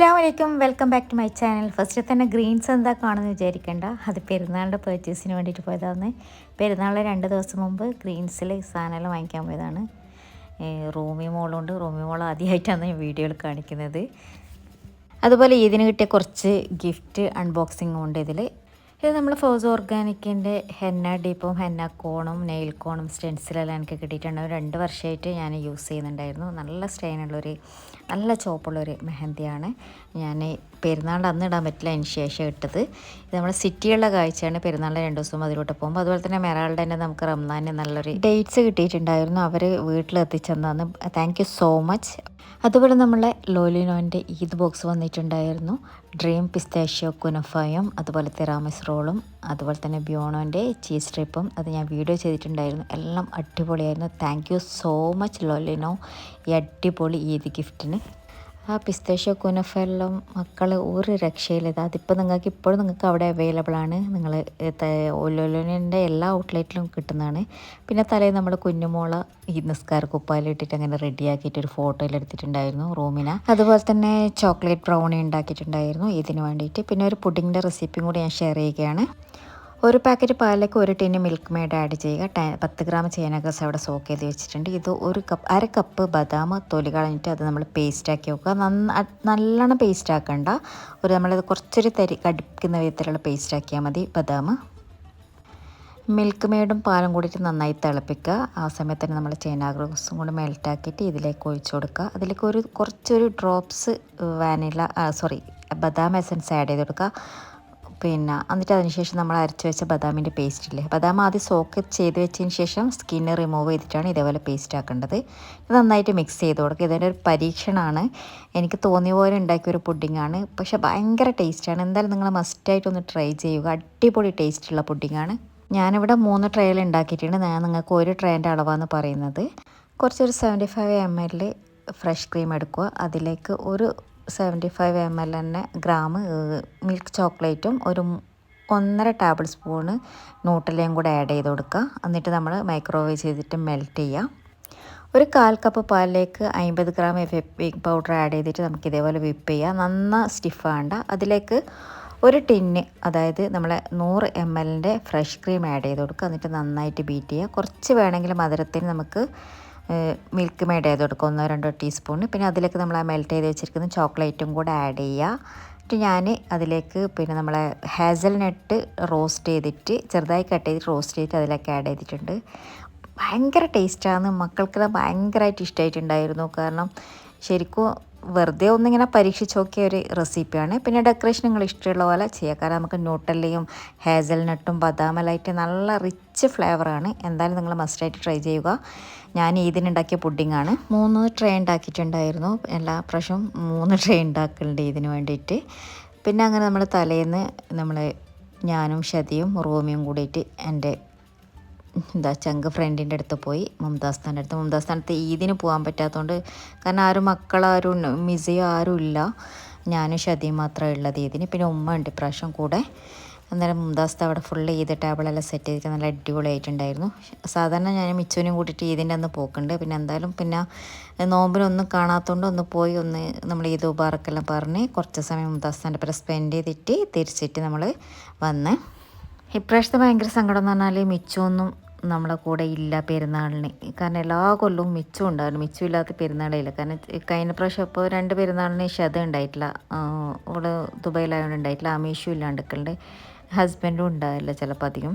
അസ്സാം വലൈക്കും welcome back to my channel. First തന്നെ ഗ്രീൻസ് എന്താ കാണുമെന്ന് വിചാരിക്കേണ്ട. അത് പെരുന്നാളിന്റെ പർച്ചേസിന് വേണ്ടിയിട്ട് പോയതാണ് പെരുന്നാളിൽ രണ്ട് ദിവസം മുമ്പ് ഗ്രീൻസിൽ സാധനമെല്ലാം വാങ്ങിക്കാൻ പോയതാണ്. റൂമി മോളുണ്ട്. റൂമി മോൾ ആദ്യമായിട്ടാണ് ഞാൻ വീഡിയോയിൽ കാണിക്കുന്നത്. അതുപോലെ ഇതിന് കിട്ടിയ കുറച്ച് ഗിഫ്റ്റ് അൺബോക്സിംഗ് ഉണ്ട് ഇതിൽ ഇത് നമ്മൾ ഫോസ് ഓർഗാനിക്കിന്റെ ഹെന്ന ഡീപ്പും ഹെന്ന കോണും നെയിൽ കോണും സ്റ്റെൻസിലെല്ലാം എനിക്ക് കിട്ടിയിട്ടുണ്ട്. രണ്ട് വർഷമായിട്ട് ഞാൻ യൂസ് ചെയ്യുന്നുണ്ടായിരുന്നു. നല്ല സ്റ്റൈനുള്ളൊരു നല്ല ചോപ്പുള്ളൊരു മെഹന്തിയാണ്. ഞാൻ പെരുന്നാളിന്റെ അന്ന് ഇടാൻ പറ്റില്ല അതിന് ശേഷം ഇട്ടത്. ഇത് നമ്മുടെ സിറ്റിയുള്ള കാഴ്ചയാണ്. പെരുന്നാളിന്റെ രണ്ട് ദിവസം അതിലോട്ട് പോകുമ്പോൾ അതുപോലെ തന്നെ മെറാളുടെ തന്നെ നമുക്ക് റംസാന് നല്ലൊരു ഡേറ്റ്സ് കിട്ടിയിട്ടുണ്ടായിരുന്നു. അവർ വീട്ടിലെത്തിച്ചെന്നാന്ന് താങ്ക് യു സോ മച്ച് അതുപോലെ നമ്മളെ ലോലിനോന്റെ ഈദ് ബോക്സ് വന്നിട്ടുണ്ടായിരുന്നു. ഡ്രീം പിസ്താഷ്യോ കുനഫായും അതുപോലെ തെറാമിസ് റോളും അതുപോലെ തന്നെ ബിയോണോന്റെ ചീസ് സ്ട്രിപ്പും അത് ഞാൻ വീഡിയോ ചെയ്തിട്ടുണ്ടായിരുന്നു. എല്ലാം അടിപൊളിയായിരുന്നു. Thank so much Lolino. ഈ അടിപൊളി ഈദ് ഗിഫ്റ്റിന്. ആ പിസ്തേഷ്യോ കുനഫെല്ലാം മക്കൾ ഒരു രക്ഷയില്ല. അതിപ്പോൾ നിങ്ങൾക്ക് ഇപ്പോഴും നിങ്ങൾക്ക് അവിടെ അവൈലബിൾ ആണ്. നിങ്ങൾ ഒലോലോനിന്റെ എല്ലാ ഔട്ട്ലെറ്റിലും കിട്ടുന്നതാണ്. പിന്നെ തലേ നമ്മൾ കുഞ്ഞുമോള ഈ നിസ്കാര കുപ്പായിലിട്ടിട്ട് അങ്ങനെ റെഡിയാക്കിയിട്ട് ഒരു ഫോട്ടോയിൽ എടുത്തിട്ടുണ്ടായിരുന്നു റൂമിന്. അതുപോലെ തന്നെ ചോക്ലേറ്റ് ബ്രൗണി ഉണ്ടാക്കിയിട്ടുണ്ടായിരുന്നു. ഇതിന് വേണ്ടിയിട്ട്. പിന്നെ ഒരു പുഡിങ്ങിന്റെ റെസിപ്പിയും കൂടി ഞാൻ ഷെയർ ചെയ്യുകയാണ്. ഒരു പാക്കറ്റ് പാലിലേക്ക് ഒരു ടിന് മിൽക്ക് മെയ്ഡ് ആഡ് ചെയ്യുക. ടെ പത്ത് ഗ്രാം ചേനകസ് അവിടെ സോക്ക് ചെയ്ത് വെച്ചിട്ടുണ്ട്. ഇത് ഒരു കപ്പ് അര കപ്പ് ബദാം തൊലി കളഞ്ഞിട്ട് അത് നമ്മൾ പേസ്റ്റാക്കി വെക്കുക. നന്ന നല്ലോണം പേസ്റ്റ് ആക്കണ്ട. ഒരു നമ്മളത് കുറച്ചൊരു തരി കടിക്കുന്ന വിധത്തിലുള്ള പേസ്റ്റ് ആക്കിയാൽ മതി ബദാം. മിൽക്ക് മെയ്ഡും പാലും കൂടിയിട്ട് നന്നായി തിളപ്പിക്കുക. ആ സമയത്ത് തന്നെ നമ്മൾ ചേനാഗ്രോസും കൂടി മെൽറ്റാക്കിയിട്ട് ഇതിലേക്ക് ഒഴിച്ചു കൊടുക്കുക. അതിലേക്ക് ഒരു കുറച്ചൊരു ഡ്രോപ്സ് വാനില സോറി ബദാം എസൻസ് ആഡ് ചെയ്ത് കൊടുക്കുക. പിന്നെ എന്നിട്ട് അതിനുശേഷം നമ്മൾ അരച്ച് വെച്ച ബദാമിന്റെ പേസ്റ്റ് ഇല്ലേ? ബദാം ആദ്യം സോക്ക് ചെയ്ത് വെച്ചതിന് ശേഷം സ്കിന്ന് റിമൂവ് ചെയ്തിട്ടാണ് ഇതേപോലെ പേസ്റ്റ് ആക്കേണ്ടത്. ഇത് നന്നായിട്ട് മിക്സ് ചെയ്ത് കൊടുക്കുക. ഇതിന്റെ ഒരു പരീക്ഷണമാണ്. എനിക്ക് തോന്നിയ പോലെ ഉണ്ടാക്കിയ ഒരു പുഡിങ്ങാണ് പക്ഷെ ഭയങ്കര ടേസ്റ്റാണ് എന്തായാലും നിങ്ങൾ മസ്റ്റായിട്ടൊന്ന് ട്രൈ ചെയ്യുക. അടിപൊളി ടേസ്റ്റുള്ള പുഡിങ്ങാണ് ഞാനിവിടെ മൂന്ന് ട്രയൽ ഉണ്ടാക്കിയിട്ടുണ്ട്. ഞാൻ നിങ്ങൾക്ക് ഒരു ട്രേന്റെ അളവാന്ന് പറയുന്നത്. കുറച്ചൊരു seventy five M L fresh cream എടുക്കുക. അതിലേക്ക് ഒരു സെവന്റി ഫൈവ് എം എൽ തന്നെ ഗ്രാം മിൽക്ക് ചോക്ലേറ്റും ഒരു ഒന്നര ടേബിൾ സ്പൂണ് നൂട്ടലയും കൂടെ ആഡ് ചെയ്ത് കൊടുക്കുക. എന്നിട്ട് നമ്മൾ മൈക്രോവേവ് ചെയ്തിട്ട് മെൽറ്റ് ചെയ്യുക. ഒരു കാൽ കപ്പ് പാലിലേക്ക് അമ്പത് ഗ്രാം വിപ്പിംഗ് പൗഡർ ആഡ് ചെയ്തിട്ട് നമുക്ക് ഇതേപോലെ വിപ്പ് ചെയ്യാം. നന്ന സ്റ്റിഫ് ആണ്ട അതിലേക്ക് ഒരു ടിന്ന് അതായത് നമ്മളെ നൂറ് എം എല്ലിന്റെ ഫ്രഷ് ക്രീം ആഡ് ചെയ്ത് കൊടുക്കുക. എന്നിട്ട് നന്നായിട്ട് ബീറ്റ് ചെയ്യുക. കുറച്ച് വേണമെങ്കിൽ മധുരത്തിന് നമുക്ക് മിൽക്ക് മെയ്ഡ് ചെയ്ത് കൊടുക്കുക ഒന്നോ രണ്ടോ ടീസ്പൂൺ പിന്നെ അതിലേക്ക് നമ്മൾ ആ മെൽറ്റ് ചെയ്ത് വെച്ചിരിക്കുന്ന ചോക്ലേറ്റും കൂടെ ആഡ് ചെയ്യുക. എന്നിട്ട് ഞാൻ അതിലേക്ക് പിന്നെ നമ്മളെ ഹാസൽ നട്ട് റോസ്റ്റ് ചെയ്തിട്ട് ചെറുതായി കട്ട് ചെയ്തിട്ട് റോസ്റ്റ് ചെയ്തിട്ട് അതിലേക്ക് ആഡ് ചെയ്തിട്ടുണ്ട്. ഭയങ്കര ടേസ്റ്റാണ് മക്കൾക്ക് ഭയങ്കരമായിട്ട് ഇഷ്ടമായിട്ടുണ്ടായിരുന്നു കാരണം ശരിക്കും വെറുതെ ഒന്നിങ്ങനെ പരീക്ഷിച്ച് നോക്കിയ ഒരു റെസിപ്പിയാണ്. പിന്നെ ഡെക്കറേഷൻ നിങ്ങൾ ഇഷ്ടമുള്ള പോലെ ചെയ്യുക കാരണം നമുക്ക് ന്യൂട്ടല്ലയും ഹാസൽനട്ടും ബദാമലായിട്ട് നല്ല റിച്ച് ഫ്ലേവറാണ്. എന്തായാലും നിങ്ങൾ മസ്റ്റായിട്ട് ട്രൈ ചെയ്യുക. ഞാൻ ഇതിനുണ്ടാക്കിയ പുഡിങ്ങാണ്. മൂന്ന് ട്രേ ഉണ്ടാക്കിയിട്ടുണ്ടായിരുന്നു. എല്ലാ പ്രാവശ്യവും മൂന്ന് ട്രേ ഉണ്ടാക്കലുണ്ട് ഇതിന് വേണ്ടിയിട്ട്. പിന്നെ അങ്ങനെ നമ്മൾ തലേന്ന് നമ്മൾ ഞാനും ഷതിയും റൂമിയും കൂടിയിട്ട് എന്റെ എന്താ ചങ്ക് ഫ്രണ്ടിന്റെ അടുത്ത് പോയി മുംതാസ് ഖാന്റെ അടുത്ത്. മുംതാസ് ഖാനത്ത് ഈദിന് പോകാൻ പറ്റാത്തതുകൊണ്ട് കാരണം ആരും മക്കളാരും മിസയോ ആരും ഇല്ല. ഞാനും ഷതിയും മാത്രമേ ഉള്ളത് ഈദിന് പിന്നെ ഉമ്മ ഉണ്ട് ഇപ്രാവശ്യം കൂടെ. അന്നേരം മുംതാസ് അവിടെ ഫുള്ള് ഈദ് ടേബിളെല്ലാം സെറ്റ് ചെയ്തിട്ട് നല്ല അടിപൊളിയായിട്ടുണ്ടായിരുന്നു. സാധാരണ ഞാൻ മിച്ചോനും കൂട്ടിയിട്ട് ഈദിന്റെ അന്ന് പോക്കുണ്ട്. പിന്നെ എന്തായാലും പിന്നെ നോമ്പിനൊന്നും കാണാത്തതുകൊണ്ട് ഒന്ന് പോയി ഒന്ന് നമ്മൾ ഈദ് ഉബാറക്കെല്ലാം പറഞ്ഞ് കുറച്ച് സമയം മുംതാസ് ഖാന്റെ പേരെ സ്പെൻഡ് ചെയ്തിട്ട് തിരിച്ചിട്ട് നമ്മൾ വന്ന് ഇപ്രാവശ്യത്തെ ഭയങ്കര സങ്കടം എന്ന് പറഞ്ഞാൽ മിച്ചമൊന്നും നമ്മളെ കൂടെ ഇല്ല പെരുന്നാളിന്. കാരണം എല്ലാ കൊല്ലവും മിച്ചം ഉണ്ടായിരുന്നു മിച്ചം ഇല്ലാത്ത പെരുന്നാളില്ല കാരണം കഴിഞ്ഞ പ്രാവശ്യം ഇപ്പോൾ രണ്ട് പെരുന്നാളിന് ഷത ഉണ്ടായിട്ടില്ല. ഇവിടെ ദുബൈയിലായതുകൊണ്ട് ഉണ്ടായിട്ടില്ല. അമീഷും ഇല്ലാണ്ടിക്കലുണ്ട്. ഹസ്ബൻഡും ഉണ്ടാവില്ല ചിലപ്പോൾ അധികം.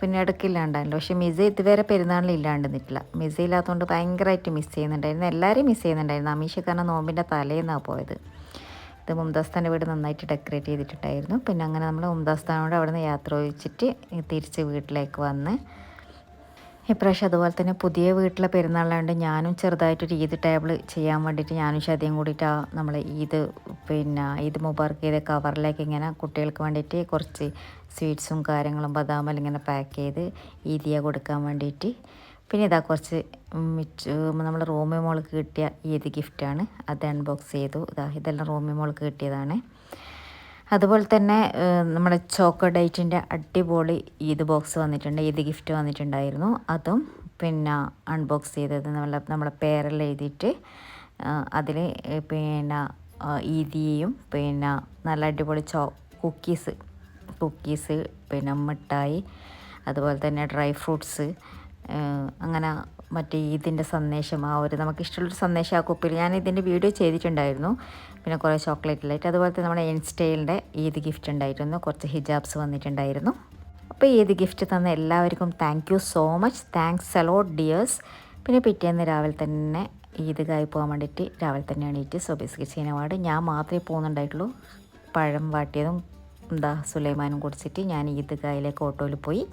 പിന്നെ ഇടയ്ക്കില്ലാണ്ടായില്ല പക്ഷേ മിസ ഇതുവരെ പെരുന്നാളിൽ ഇല്ലാണ്ട് മിസ് മിസ ഇല്ലാത്തതുകൊണ്ട് ഭയങ്കരമായിട്ട് മിസ് ചെയ്യുന്നുണ്ടായിരുന്നു. എല്ലാവരെയും മിസ് ചെയ്യുന്നുണ്ടായിരുന്നു. അമീഷ കാരണം നോമ്പിന്റെ തലേന്നാണ് പോയത്. ഇത് മുംതാസ്താന്റെ വീട് നന്നായിട്ട് ഡെക്കറേറ്റ് ചെയ്തിട്ടുണ്ടായിരുന്നു. പിന്നെ അങ്ങനെ നമ്മൾ മുംതാസ്താനോട് അവിടെ നിന്ന് യാത്ര ഒഴിച്ചിട്ട് തിരിച്ച് വീട്ടിലേക്ക് വന്ന്. ഇപ്രാവശ്യം അതുപോലെ തന്നെ പുതിയ വീട്ടിലെ പെരുന്നാളായതുകൊണ്ട് ഞാനും ചെറുതായിട്ടൊരു ഈദ് ടേബിൾ ചെയ്യാൻ വേണ്ടിയിട്ട് ഞാനും ശതിയും കൂടിയിട്ട് നമ്മൾ ഈദ് പിന്നെ ഈദ് മുബാർക്ക് ചെയ്ത കവറിലേക്ക് ഇങ്ങനെ കുട്ടികൾക്ക് വേണ്ടിയിട്ട് കുറച്ച് സ്വീറ്റ്സും കാര്യങ്ങളും ബദാമെല്ലാം ഇങ്ങനെ പാക്ക് ചെയ്ത് ഈദിയ കൊടുക്കാൻ വേണ്ടിയിട്ട് പിന്നെ ഇതാ കുറച്ച് നമ്മൾ റോമി മോൾക്ക് കിട്ടിയ ഈദ് ഗിഫ്റ്റാണ് അത് അൺബോക്സ് ചെയ്തു. ഇതാ ഇതെല്ലാം റോമി മോൾക്ക് കിട്ടിയതാണ്. അതുപോലെ തന്നെ നമ്മുടെ ചോക്കോ ഡേറ്റിന്റെ അടിപൊളി ഈദ് ബോക്സ് വന്നിട്ടുണ്ട് ഈദ് ഗിഫ്റ്റ് വന്നിട്ടുണ്ടായിരുന്നു. അതും പിന്നെ അൺബോക്സ് ചെയ്തത് നമ്മളെ നമ്മളെ പേരെല്ലാം എഴുതിയിട്ട് അതിൽ പിന്നെ ഈദിയും പിന്നെ നല്ല അടിപൊളി ചോ കുക്കീസ് കുക്കീസ് പിന്നെ മിഠായി അതുപോലെ തന്നെ ഡ്രൈ ഫ്രൂട്ട്സ് അങ്ങനെ മറ്റേ ഈദിന്റെ സന്ദേശം ആ ഒരു നമുക്ക് ഇഷ്ടമുള്ളൊരു സന്ദേശം ആ കുപ്പിയിൽ. ഞാൻ ഇതിന്റെ വീഡിയോ ചെയ്തിട്ടുണ്ടായിരുന്നു. പിന്നെ കുറേ ചോക്ലേറ്റ് ലൈറ്റ് അതുപോലെ തന്നെ നമ്മുടെ ഇൻസ്റ്റൈലിന്റെ ഈദ് ഗിഫ്റ്റ് ഉണ്ടായിരുന്നു. കുറച്ച് ഹിജാബ്സ് വന്നിട്ടുണ്ടായിരുന്നു. അപ്പോൾ ഈദ് ഗിഫ്റ്റ് തന്ന എല്ലാവർക്കും thank you so much thanks a lot dears പിന്നെ പിറ്റേന്ന് രാവിലെ തന്നെ ഈദ്ഗായി പോകാൻ വേണ്ടിയിട്ട് രാവിലെ തന്നെ എണീറ്റ് സൊബീസ് കിച്ചീന വാർഡ് ഞാൻ മാത്രമേ പോകുന്നുണ്ടായിട്ടുള്ളൂ. പഴം വാട്ടിയതും എന്താ സുലൈമാനും കുടിച്ചിട്ട് ഞാൻ ഈദ്ഗായിലേക്ക് ഓട്ടോയിൽ പോയി.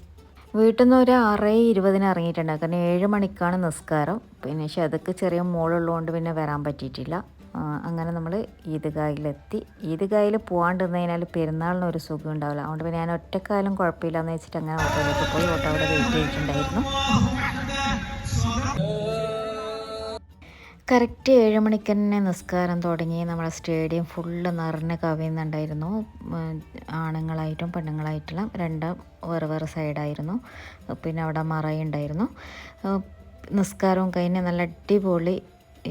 വീട്ടിൽ നിന്ന് ഒരു ആറ് ഇരുപതിന് ഇറങ്ങിയിട്ടുണ്ട്. കാരണം ഏഴ് മണിക്കാണ് നിസ്കാരം. പിന്നെ അതൊക്കെ ചെറിയ മോളുള്ളതുകൊണ്ട് പിന്നെ വരാൻ പറ്റിയിട്ടില്ല. അങ്ങനെ നമ്മൾ ഈദ്ഗായിലെത്തി. ഈദ്ഗായിൽ പോകാണ്ടിരുന്നതിനാൽ പെരുന്നാളിന് ഒരു സുഖം ഉണ്ടാവില്ല. അതുകൊണ്ട് പിന്നെ ഞാൻ ഒറ്റക്കാലം കുഴപ്പമില്ല എന്ന് വെച്ചിട്ട് അങ്ങനെ ഓട്ടോയിലേക്ക് പോയി. ഓട്ടോ അവിടെ വെയിറ്റ് ചെയ്തിട്ടുണ്ടായിരുന്നു. കറക്റ്റ് ഏഴ് മണിക്ക് തന്നെ നിസ്കാരം തുടങ്ങി നമ്മുടെ സ്റ്റേഡിയം ഫുള്ള് നിറഞ്ഞ് കവിയുന്നുണ്ടായിരുന്നു. ആണുങ്ങളായിട്ടും പെണ്ണുങ്ങളായിട്ടുള്ള രണ്ട് വേറെ വേറെ സൈഡായിരുന്നു. പിന്നെ അവിടെ മറയുണ്ടായിരുന്നു. നിസ്കാരവും കഴിഞ്ഞ് നല്ല അടിപൊളി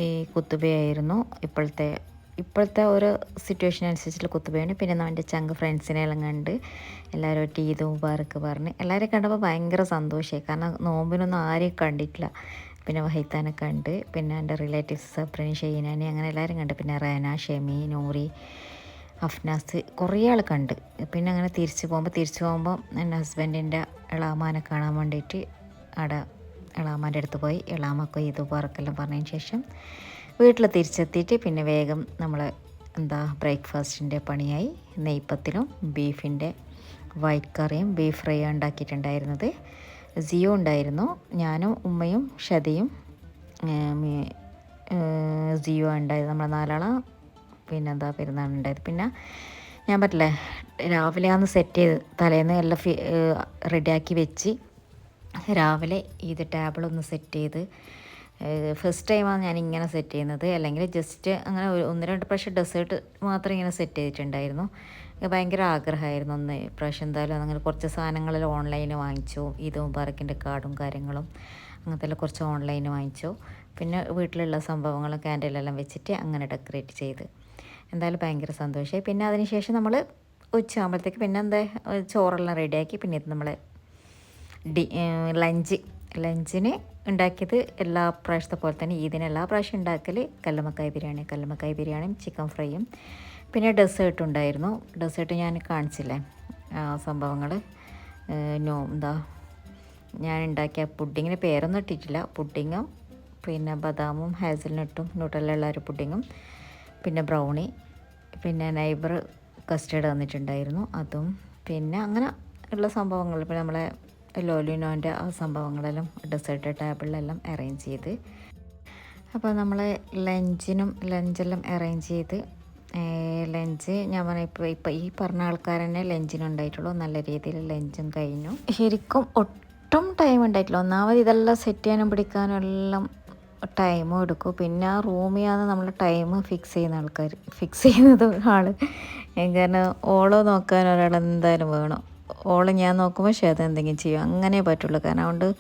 ഈ കുത്തുബയായിരുന്നു. ഇപ്പോഴത്തെ ഇപ്പോഴത്തെ ഒരു സിറ്റുവേഷൻ അനുസരിച്ചുള്ള കുത്തുബയാണ്. പിന്നെ നമ്മുടെ ചങ്ക് ഫ്രണ്ട്സിനെ എല്ലാം കണ്ട് എല്ലാവരും ടീതും മുബാറക്ക് പറഞ്ഞ് എല്ലാവരെയും കണ്ടപ്പോൾ ഭയങ്കര സന്തോഷമായി. കാരണം നോമ്പിനൊന്നും ആരെയും കണ്ടിട്ടില്ല. പിന്നെ വഹിത്താനെ കണ്ട് പിന്നെ എന്റെ റിലേറ്റീവ്സ് സബ്രിനി ഷെയ്നാനി അങ്ങനെ എല്ലാവരും കണ്ട്. പിന്നെ റേന ഷെമി നൂറി അഫ്നാസ് കുറേ ആൾ കണ്ട്. പിന്നെ അങ്ങനെ തിരിച്ചു പോകുമ്പോൾ തിരിച്ചു പോകുമ്പോൾ എന്റെ ഹസ്ബൻഡിന്റെ ഇളാമാനെ കാണാൻ വേണ്ടിയിട്ട് അവിടെ ഇളാമാന്റെ അടുത്ത് പോയി. ഇളാമൊക്കെ ഇത് പറക്കെല്ലാം പറഞ്ഞതിന് ശേഷം വീട്ടിൽ തിരിച്ചെത്തിയിട്ട് പിന്നെ വേഗം നമ്മൾ എന്താ ബ്രേക്ക്ഫാസ്റ്റിന്റെ പണിയായി. നെയ്പ്പത്തിലും ബീഫിന്റെ വൈറ്റ് കറിയും ബീഫ് ഫ്രൈ ഉണ്ടാക്കിയിട്ടുണ്ടായിരുന്നത്. സിയോ ഉണ്ടായിരുന്നു. ഞാനും ഉമ്മയും ഷതയും സിയോ ഉണ്ടായത് നമ്മുടെ നാലാള. പെരുന്നാൾ ഉണ്ടായത്. പിന്നെ ഞാൻ പറ്റില്ലേ രാവിലെ അന്ന് സെറ്റ് ചെയ്ത് തലേന്ന് എല്ലാം റെഡിയാക്കി വെച്ച് രാവിലെ ഇത് ടേബിളൊന്ന് സെറ്റ് ചെയ്ത് ഫസ്റ്റ് ടൈമാണ് ഞാൻ ഇങ്ങനെ സെറ്റ് ചെയ്യുന്നത്. അല്ലെങ്കിൽ ജസ്റ്റ് അങ്ങനെ ഒന്ന് രണ്ട് പ്രാവശ്യം ഡെസേർട്ട് മാത്രം ഇങ്ങനെ സെറ്റ് ചെയ്തിട്ടുണ്ടായിരുന്നു. ഭയങ്കര ആഗ്രഹമായിരുന്നു ഒന്ന് ഇപ്രാവശ്യം എന്തായാലും അങ്ങനെ കുറച്ച് സാധനങ്ങളിൽ ഓൺലൈനിൽ വാങ്ങിച്ചു. ഇത് മുബാറക്കിന്റെ കാർഡും കാര്യങ്ങളും അങ്ങനത്തെ കുറച്ച് ഓൺലൈനിൽ വാങ്ങിച്ചു. പിന്നെ വീട്ടിലുള്ള സംഭവങ്ങളും ക്യാൻഡിലെല്ലാം വെച്ചിട്ട് അങ്ങനെ ഡെക്കറേറ്റ് ചെയ്ത്. എന്തായാലും ഭയങ്കര സന്തോഷമായി. പിന്നെ അതിനുശേഷം നമ്മൾ ഉച്ചയാകുമ്പോഴത്തേക്ക് പിന്നെ എന്താ ചോറെല്ലാം റെഡിയാക്കി പിന്നെ ഇത് നമ്മൾ ഡി ലഞ്ച് ലഞ്ചിന് ഉണ്ടാക്കിയത് എല്ലാ പ്രാവശ്യത്തെ പോലെ തന്നെ ഈദിന് എല്ലാ പ്രാവശ്യം ഉണ്ടാക്കൽ കല്ലുമക്കായ് ബിരിയാണി കല്ലുമക്കായ് ബിരിയാണിയും ചിക്കൻ ഫ്രൈയും. പിന്നെ ഡെസേർട്ട് ഉണ്ടായിരുന്നു. ഡെസേർട്ട് ഞാൻ കാണിച്ചില്ലേ? സംഭവങ്ങൾ നോ എന്താ? ഞാൻ ഉണ്ടാക്കിയ പുഡിങ്ങിന് പേരൊന്നും ഇട്ടിട്ടില്ല. പുഡിങ്ങും പിന്നെ ബദാമും ഹാസൽനട്ടും ന്യൂട്രലുള്ള ഒരു പുഡിങ്ങും പിന്നെ ബ്രൗണി പിന്നെ നൈബർ കസ്റ്റേർഡ് തന്നിട്ടുണ്ടായിരുന്നു. അതും പിന്നെ അങ്ങനെ ഉള്ള സംഭവങ്ങൾ. പിന്നെ നമ്മളെ ലോലിനോന്റെ ആ സംഭവങ്ങളെല്ലാം ഡെസേർട്ട് ടേബിളിലെല്ലാം അറേഞ്ച് ചെയ്ത്. അപ്പോൾ നമ്മൾ ലഞ്ചിനും ലഞ്ചെല്ലാം അറേഞ്ച് ചെയ്ത് ലഞ്ച് ഞാൻ പറഞ്ഞ ഇപ്പോൾ ഇപ്പം ഈ പറഞ്ഞ ആൾക്കാർ തന്നെ ലഞ്ചിനുണ്ടായിട്ടുള്ളൂ. നല്ല രീതിയിൽ ലഞ്ചും കഴിഞ്ഞു. ശരിക്കും ഒട്ടും ടൈം ഉണ്ടായിട്ടില്ല. ഒന്നാമത് ഇതെല്ലാം സെറ്റ് ചെയ്യാനും പിടിക്കാനും എല്ലാം ടൈമും എടുക്കും. പിന്നെ ആ റൂമിയാണ് നമ്മൾ ടൈം ഫിക്സ് ചെയ്യുന്ന ആൾക്കാർ. ഫിക്സ് ചെയ്യുന്നത് ഒരാൾ കാരണം ഓളോ നോക്കാൻ ഒരാൾ എന്തായാലും വേണം. ഓൾ ഞാൻ നോക്കുമ്പോൾ ക്ഷേത്രം എന്തെങ്കിലും ചെയ്യും. അങ്ങനെ പറ്റുള്ളൂ. കാരണം അതുകൊണ്ട്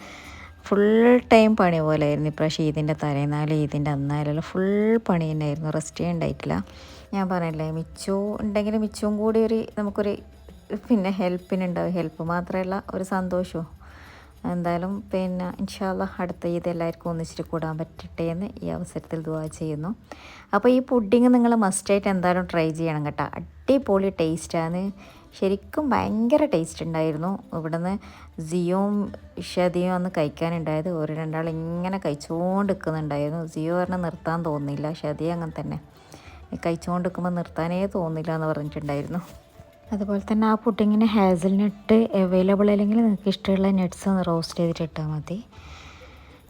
ഫുൾ ടൈം പണി പോലെ ആയിരുന്നു. ഇപ്രാവശ്യം ഈദിന്റെ തലേന്നാലും ഈദിന്റെ അന്നായാലും ഫുൾ പണി തന്നെയായിരുന്നു. റെസ്റ്റ് ഉണ്ടായിട്ടില്ല. ഞാൻ പറയല്ലേ മിച്ചവും ഉണ്ടെങ്കിൽ മിച്ചവും കൂടി ഒരു നമുക്കൊരു പിന്നെ ഹെൽപ്പിനുണ്ടാവും. ഹെൽപ്പ് മാത്രമല്ല ഒരു സന്തോഷവും. എന്തായാലും പിന്നെ ഇൻഷാല്ല അടുത്ത ഇത് എല്ലാവർക്കും ഒന്നിച്ചിട്ട് കൂടാൻ പറ്റട്ടെ എന്ന് ഈ അവസരത്തിൽ ദുവാ ചെയ്യുന്നു. അപ്പോൾ ഈ പുഡിങ് നിങ്ങൾ മസ്റ്റായിട്ട് എന്തായാലും ട്രൈ ചെയ്യണം കേട്ടോ. അടിപൊളി ടേസ്റ്റാണ് ശരിക്കും ഭയങ്കര ടേസ്റ്റ് ഉണ്ടായിരുന്നു. ഇവിടുന്ന് സിയോം ഷദിയും അന്ന് കഴിക്കാനുണ്ടായത്. ഒരു രണ്ടാൾ ഇങ്ങനെ കഴിച്ചുകൊണ്ട് നിൽക്കുന്നുണ്ടായിരുന്നു ജിയോ പറഞ്ഞാൽ നിർത്താൻ തോന്നുന്നില്ല. ഷദിയ അങ്ങനെ തന്നെ. കഴിച്ചുകൊണ്ട് നിൽക്കുമ്പോൾ നിർത്താനേ തോന്നില്ല എന്ന് പറഞ്ഞിട്ടുണ്ടായിരുന്നു. അതുപോലെ തന്നെ ആ പുഡിങ്ങിന് ഹാസൽനട്ട് അവൈലബിൾ അല്ലെങ്കിൽ നിങ്ങൾക്ക് ഇഷ്ടമുള്ള നട്ട്സ് ഒന്ന് റോസ്റ്റ് ചെയ്തിട്ട് ഇട്ടാൽ മതി.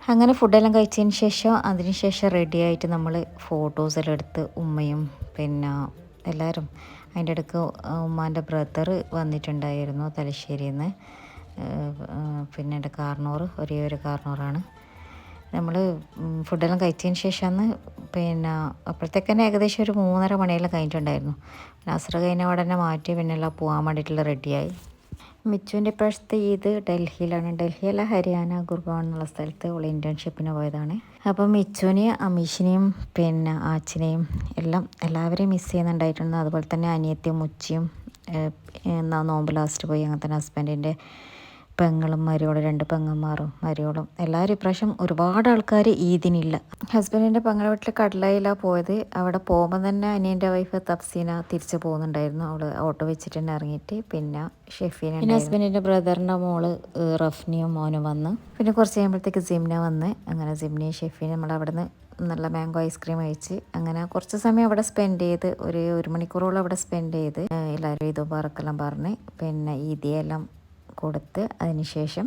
അങ്ങനെ ഫുഡെല്ലാം കഴിച്ചതിന് ശേഷം അതിന് ശേഷം റെഡി ആയിട്ട് നമ്മൾ ഫോട്ടോസെല്ലാം എടുത്ത് ഉമ്മയും പിന്നെ എല്ലാവരും അതിന്റെ ഇടയ്ക്ക് ഉമ്മാന്റെ ബ്രദർ വന്നിട്ടുണ്ടായിരുന്നു തലശ്ശേരിയിൽ നിന്ന് പിന്നെ എന്റെ കാർണോർ ഒരേ ഒരു കാർണോറാണ് നമ്മൾ ഫുഡെല്ലാം കഴിച്ചതിന് ശേഷമാണ് പിന്നെ അപ്പോഴത്തേക്ക് തന്നെ ഏകദേശം ഒരു മൂന്നര മണിയെല്ലാം കഴിഞ്ഞിട്ടുണ്ടായിരുന്നു. നസർ കഴിഞ്ഞ ഉടനെ മാറ്റി പിന്നെ എല്ലാം പോകാൻ വേണ്ടിയിട്ടുള്ള റെഡിയായി മിച്ചുവിന്റെ ഇപ്പോഴത്തെ ഇത് ഡൽഹിയിലാണ്. ഡൽഹിയല്ല ഹരിയാന ഗുർഗാവ് എന്നുള്ള സ്ഥലത്ത് ഉള്ള ഇന്റേൺഷിപ്പിന് പോയതാണ്. അപ്പം മിച്ചുവിനെയും അമീഷിനെയും പിന്നെ ആച്ചിനെയും എല്ലാം എല്ലാവരെയും മിസ് ചെയ്യുന്നുണ്ടായിട്ടുണ്ട് അതുപോലെ തന്നെ അനിയത്തിയും മുച്ചിയും നോമ്പ് ലാസ്റ്റ് പോയി. അങ്ങനെ തന്നെ ഹസ്ബൻഡിന്റെ പെങ്ങളും മരിയോളും രണ്ട് പെങ്ങന്മാരും മരിയോളും എല്ലാവരും ഇപ്രാവശ്യം ഒരുപാട് ആൾക്കാർ ഈദിനില്ല ഹസ്ബൻഡിന്റെ പെങ്ങളെ വീട്ടിൽ കടലയിലാണ് പോയത്. അവിടെ പോകുമ്പോൾ തന്നെ അനിയന്റെ വൈഫ് തഫ്സീന തിരിച്ചു പോകുന്നുണ്ടായിരുന്നു. അവൾ ഓട്ടോ വെച്ചിട്ട് തന്നെ ഇറങ്ങിയിട്ട് പിന്നെ ഷെഫീന പിന്നെ ഹസ്ബൻഡിന്റെ ബ്രദറിന്റെ മോൾ റഫ്നിയും മോനും വന്ന്. പിന്നെ കുറച്ച് കഴിയുമ്പോഴത്തേക്ക് ജിംന വന്ന്. അങ്ങനെ ജിംനയും ഷെഫീനും നമ്മൾ അവിടെ നിന്ന് നല്ല മാംഗോ ഐസ്ക്രീം കഴിച്ച് അങ്ങനെ കുറച്ച് സമയം അവിടെ സ്പെൻഡ് ചെയ്ത് ഒരു ഒരു മണിക്കൂറോളം അവിടെ സ്പെൻഡ് ചെയ്ത് എല്ലാവരും ഇതും പറക്കെല്ലാം പറഞ്ഞ് പിന്നെ ഈദിയെല്ലാം കൊടുത്ത് അതിനുശേഷം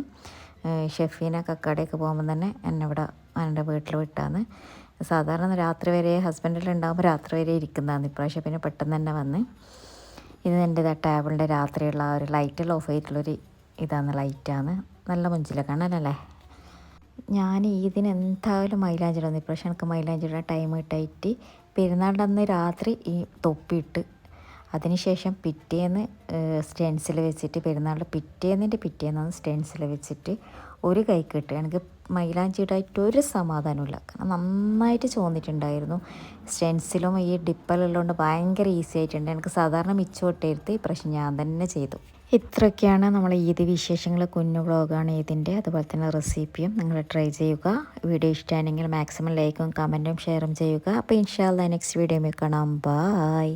ഷെഫീന കക്കാടേക്ക് പോകുമ്പോൾ തന്നെ എന്നെ ഇവിടെ എന്റെ വീട്ടിൽ വിട്ടാന്ന്. സാധാരണ രാത്രി വരെ ഹസ്ബൻഡിൽ ഉണ്ടാകുമ്പോൾ രാത്രി വരെ ഇരിക്കുന്നതാണ്. ഇപ്രാവശ്യം പിന്നെ പെട്ടെന്ന് തന്നെ വന്ന്. ഇത് എന്റെ ടേബിളിന്റെ രാത്രിയുള്ള ആ ഒരു ലൈറ്റെല്ലാം ഓഫ് ചെയ്തിട്ടുള്ളൊരു ഇതാണ് ലൈറ്റാണ്. നല്ല മുഞ്ചില കാണാനല്ലേ ഞാൻ ഇതിന് എന്തായാലും മൈലാഞ്ചിടുന്നു ഇപ്രാവശ്യം എനിക്ക് മൈലാഞ്ചിടുന്ന ടൈം കിട്ടായിട്ട് പെരുന്നാളിന്റെ അന്ന് രാത്രി ഈ തൊപ്പിയിട്ട് അതിനുശേഷം പിറ്റേന്ന് സ്റ്റെൻസിൽ വെച്ചിട്ട് പെരുന്നാളിന്റെ പിറ്റേന്നിന്റെ പിറ്റേന്നാണ് സ്റ്റെൻസിൽ വെച്ചിട്ട് ഒരു കൈക്ക് കിട്ടുക. എനിക്ക് മൈലാഞ്ചി ഇടായിട്ട് ഒരു സമാധാനമില്ല കാരണം നന്നായിട്ട് ചോന്നിട്ടുണ്ടായിരുന്നു. സ്റ്റെൻസിലും ഈ ഡിപ്പലുള്ളതുകൊണ്ട് ഭയങ്കര ഈസി ആയിട്ടുണ്ട്. എനിക്ക് സാധാരണ മിച്ചോട്ടെടുത്ത് പ്രശ്നം ഞാൻ തന്നെ ചെയ്തു. ഇത്രയൊക്കെയാണ് നമ്മൾ ഈദ് വിശേഷങ്ങൾ കുഞ്ഞു വ്ളോഗാണ് ഇതിന്റെ അതുപോലെ തന്നെ റെസിപ്പിയും നിങ്ങൾ ട്രൈ ചെയ്യുക. വീഡിയോ ഇഷ്ടമാണെങ്കിൽ മാക്സിമം ലൈക്കും കമന്റും ഷെയറും ചെയ്യുക. അപ്പോൾ ഇൻഷാല്ല നെക്സ്റ്റ് വീഡിയോ കാണാം. ബായ്